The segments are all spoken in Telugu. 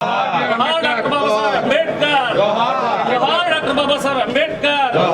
Dr. Baba Sahib Ambedkar. Johar Dr. Baba Sahib Ambedkar. Johar.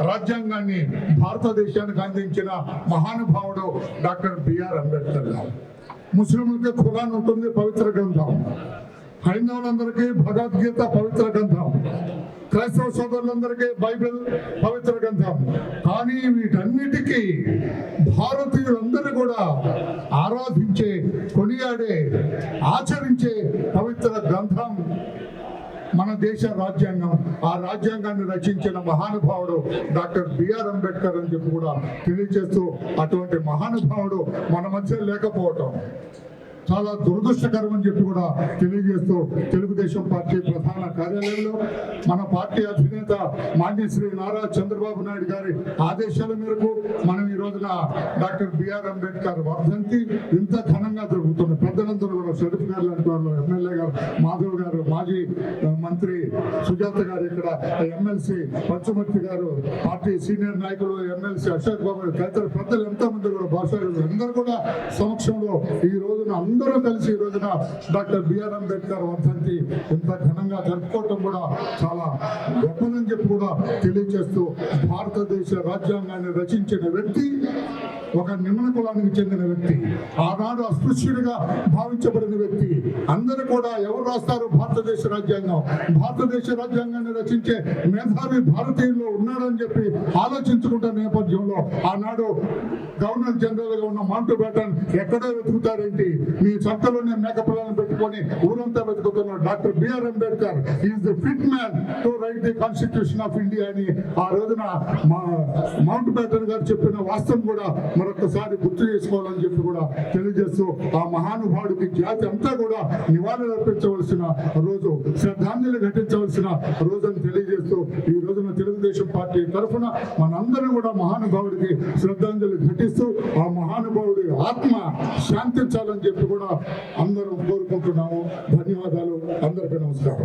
రాజ్యాంగాన్ని భారతదేశానికి అందించిన మహానుభావుడు డాక్టర్ బిఆర్ అంబేద్కర్ గారు. ముస్లింలకి ఖురాన్ ఉంటుంది పవిత్ర గ్రంథం. హైందవులందరికీ భగవద్గీత పవిత్ర గ్రంథం. క్రైస్తవ సోదరులందరికీ బైబిల్ పవిత్ర గ్రంథం. కానీ వీటన్నిటికీ భారతీయులందరూ కూడా ఆరాధించే కొనియాడే ఆచరించే పవిత్ర గ్రంథం మన దేశ రాజ్యాంగం ఆ రాజ్యాంగాన్ని రచించిన మహానుభావుడు డాక్టర్ బిఆర్ అంబేద్కర్ అని చెప్పి కూడా తెలియజేస్తూ అటువంటి మహానుభావుడు మన మధ్య లేకపోవటం. చాలా దురదృష్టకరం అని చెప్పి కూడా తెలియజేస్తూ తెలుగుదేశం పార్టీ ప్రధాన కార్యాలయంలో మన పార్టీ అధినేత మాన్య శ్రీ నారా చంద్రబాబు నాయుడు గారి ఆదేశాల మేరకు మనం ఈ రోజున డాక్టర్ బిఆర్ అంబేద్కర్ వర్ధంతి ఇంత ఘనంగా జరుగుతుంది పెద్దలందరూ కూడా షరీఫ్ గారు లాంటి వాళ్ళు ఎమ్మెల్యే గారు మాధవ్ గారు మాజీ మంత్రి సుజాత గారు ఇక్కడ MLC Panchamurthy garu party senior నాయకులు ఎమ్మెల్సీ అశోక్ బాబు తదితర పెద్దలు ఎంతో మంది కూడా భాష అందరూ కూడా సమక్షంలో ఈ రోజున అందరూ కలిసి ఈ రోజున డాక్టర్ బిఆర్ అంబేద్కర్ వర్ధంతి ఇంత ఘనంగా జరుపుకోవటం కూడా చాలా గొప్పదని చెప్పి కూడా తెలియజేస్తూ భారతదేశ రాజ్యాంగాన్ని రచించిన వ్యక్తి ఒక నిమ్మన కులానికి చెందిన వ్యక్తి ఆనాడు అస్పృశ్యుడిగా భావించబడిన వ్యక్తి. అందరూ కూడా ఎవరు రాస్తారు భారతదేశ రాజ్యాంగం? భారతదేశ రాజ్యాంగాన్ని రచించే మేధావి భారతీయుల్లో ఉన్నాడని చెప్పి ఆలోచించుకుంటున్న నేపథ్యంలో ఆనాడు గవర్నర్ జనరల్గా ఉన్న మాంటు బ్యాటన్ ఎక్కడో వెతుకుతారేంటి మీ సంతలోనే మేకపిల్లని పెట్టుకొని ఊరంతా వెతుకుతున్న doctor B R Ambedkar is the fit man to write the constitution of India అని ఆ రోజున మా మౌంట్ బేటన్ గారు చెప్పిన వాస్తవం కూడా మరొకసారి గుర్తు చేసుకోవాలని చెప్పి కూడా తెలియజేస్తూ ఆ మహానుభావుడికి జాతి అంతా కూడా నివాళులు అర్పించవలసిన రోజు శ్రద్ధాంజలి ఘటించవలసిన రోజు అని తెలియజేస్తూ ఈ రోజు పార్టీ తరఫున మనందరం కూడా మహానుభావుడికి శ్రద్ధాంజలి ఘటిస్తూ ఆ మహానుభావుడి ఆత్మ శాంతించాలని చెప్పి కూడా అందరం కోరుకుంటున్నాము. ధన్యవాదాలు. అందరికీ నమస్కారం.